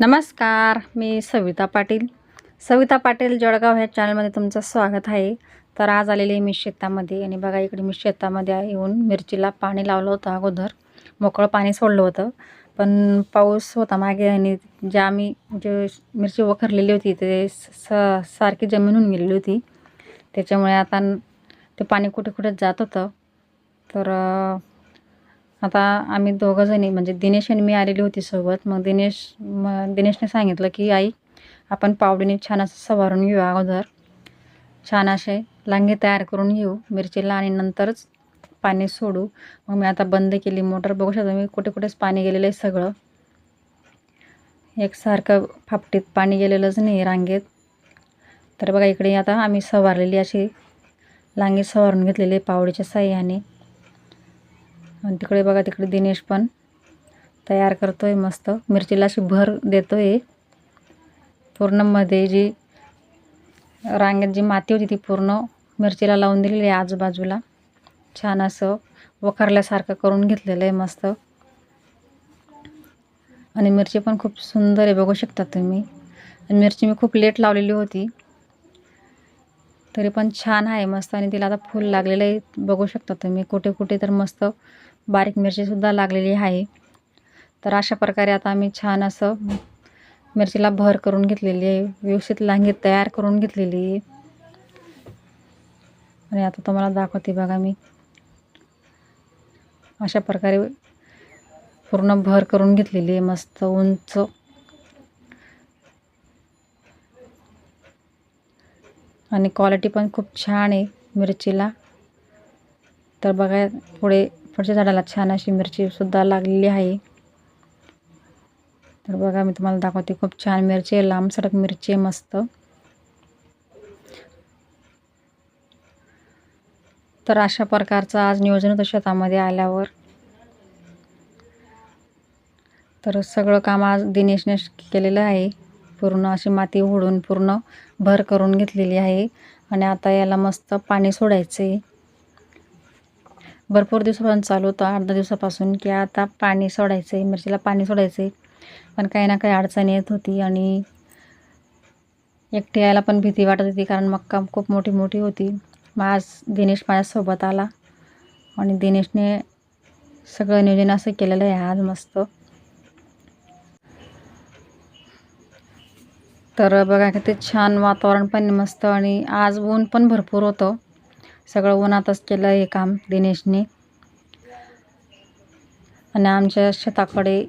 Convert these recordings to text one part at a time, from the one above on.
नमस्कार मी सविता पाटील. सविता पाटील जळगाव ह्या चॅनलमध्ये तुमचं स्वागत आहे. तर आज आलेली आहे मी शेतामध्ये आणि बघा इकडे मी शेतामध्ये येऊन मिरचीला पाणी लावलं होतं अगोदर. मोकळं पाणी सोडलं होतं. पण पाऊस होता मागे आणि ज्या आम्ही जे मिरची वखरलेली होती ते स सारखी जमीन होऊन गेलेली होती. त्याच्यामुळे आता ते पाणी कुठे कुठे जात होतं. तर आता आम्ही दोघंजणी म्हणजे दिनेश आणि मी आलेली होती सोबत. मग दिनेश मग दिनेशने सांगितलं की आई आपण पावडीने छान असं सवारून घेऊ अगोदर. छान असे लांगे तयार करून घेऊ. मिरचीला आणि नंतरच पाणी सोडू. मग मी आता बंद केली मोटर. बघू शकता मी कुठे कुठेच पाणी गेलेलं आहे सगळं. एकसारखं फापटीत पाणी गेलेलंच नाही रांगेत. तर बघा इकडे आता आम्ही सवारलेली अशी लांगे सवारून घेतलेली आहे पावडीच्या साह्याने. आणि तिकडे बघा तिकडे दिनेश पण तयार करतोय मस्त. मिरचीला अशी भर देतोय. पूर्णमध्ये जी रांगेत जी माती होती ती पूर्ण मिरचीला लावून दिलेली आहे आजूबाजूला. छान असं वखरल्यासारखं करून घेतलेलं आहे मस्त. आणि मिरची पण खूप सुंदर आहे बघू शकता तुम्ही. आणि मिरची मी खूप लेट लावलेली होती. तरी पण छान आहे मस्त आणि तिला आता फूल लागलेलं आहे बघू शकता तुम्ही. कुठे कुठे तर मस्त बारीक मिरचीसुद्धा लागलेली आहे. तर अशा प्रकारे आता आम्ही छान असं मिरचीला भर करून घेतलेली आहे. व्यवस्थित लांगी तयार करून घेतलेली आहे. आणि आता तुम्हाला दाखवते बघा मी. अशा प्रकारे पूर्ण भर करून घेतलेली आहे. मस्त उंच. आणि क्वालिटी पण खूप छान आहे मिरचीला. तर बघा पुढे पुढच्या झाडाला छान अशी मिरचीसुद्धा लागलेली आहे. तर बघा मी तुम्हाला दाखवते खूप छान मिरची आहे लांब सडक मिरची आहे मस्त. तर अशा प्रकारचं आज नियोजन होतं शेतामध्ये आल्यावर. तर सगळं काम आज दिनेशने केलेलं आहे. पूर्ण अशी माती ओढून पूर्ण भर करून घेतलेली आहे. आणि आता याला मस्त पाणी सोडायचं आहे भरपूर दिवसापासून चालू होतं. आठ दहा दिवसापासून की आता पाणी सोडायचं आहे मिरचीला पाणी सोडायचं आहे पण काही ना काही अडचण येत होती आणि एकटी यायला पण भीती वाटत होती कारण मक्का खूप मोठी मोठी होती. मग आज दिनेश माझ्यासोबत आला आणि दिनेशने सगळं नियोजन असं केलेलं आहे. आज मस्त. तर बघा ते छान वातावरण पण मस्त आणि आज ऊन पण भरपूर होतं. सगळं उन्हातच केलं हे काम दिनेशने. आणि आमच्या शेताकडे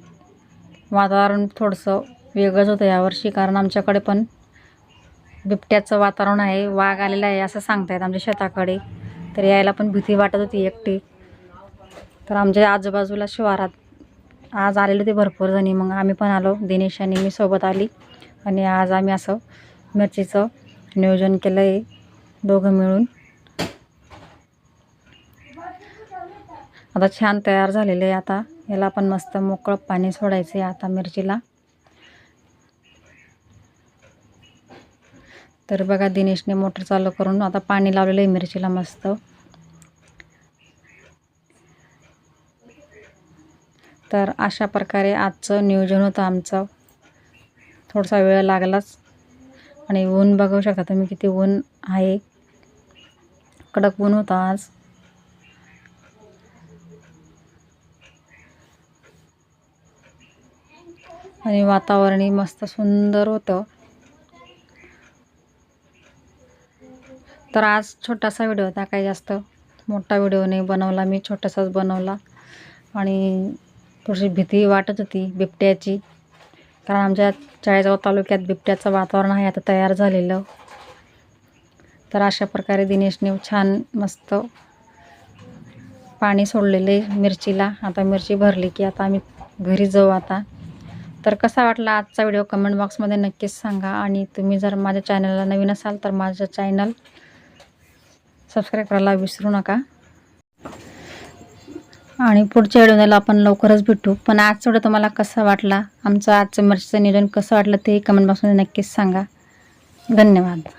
वातावरण थोडंसं वेगळंच होतं यावर्षी कारण आमच्याकडे पण बिबट्याचं वातावरण आहे वाघ आलेला आहे असं सांगतायत आमच्या शेताकडे. तर यायला पण भीती वाटत होती एकटी. तर आमच्या आजूबाजूला शिवारात आज आलेले होते भरपूर जणी. मग आम्ही पण आलो दिनेश आणि मी सोबत आली. आणि आज आम्ही असं मिरचीचं नियोजन केलं आहे दोघं मिळून. आता छान तयार झालेलं आहे आता. याला पण मस्त मोकळं पाणी सोडायचं आहे आता मिरचीला. तर बघा दिनेशने मोटर चालू करून आता पाणी लावलेलं आहे मिरचीला मस्त. तर अशा प्रकारे आजचं नियोजन होतं आमचं. थोडासा वेळ लागलाच. आणि ऊन बघू शकता तुम्ही किती ऊन आहे. कडक ऊन होतं आज. आणि वातावरणही मस्त सुंदर होतं. तर आज छोटासा व्हिडिओ होता काही जास्त मोठा व्हिडिओ नाही बनवला मी छोटासाच बनवला. आणि थोडीशी भीती वाटत होती बिबट्याची कारण आमच्या चाळीसगाव तालुक्यात बिबट्याचं वातावरण आहे आता तयार झालेलं. तर अशा प्रकारे दिनेशने छान मस्त पाणी सोडलेलं आहे मिरचीला. आता मिरची भरली की आता आम्ही घरी जाऊ आता. तर कसा वाटला आजचा व्हिडिओ कमेंट बॉक्समध्ये नक्कीच सांगा. आणि तुम्ही जर माझ्या चॅनलला नवीन असाल तर माझं चॅनल सबस्क्राईब करायला विसरू नका. आणि पुढच्या व्हिडिओला आपण लवकरच भेटू. पण आजचा व्हिडिओ तुम्हाला कसा वाटला? आमचं आजचं मिरचीचं नियोजन कसं वाटलं तेही कमेंट बॉक्समध्ये नक्कीच सांगा. धन्यवाद.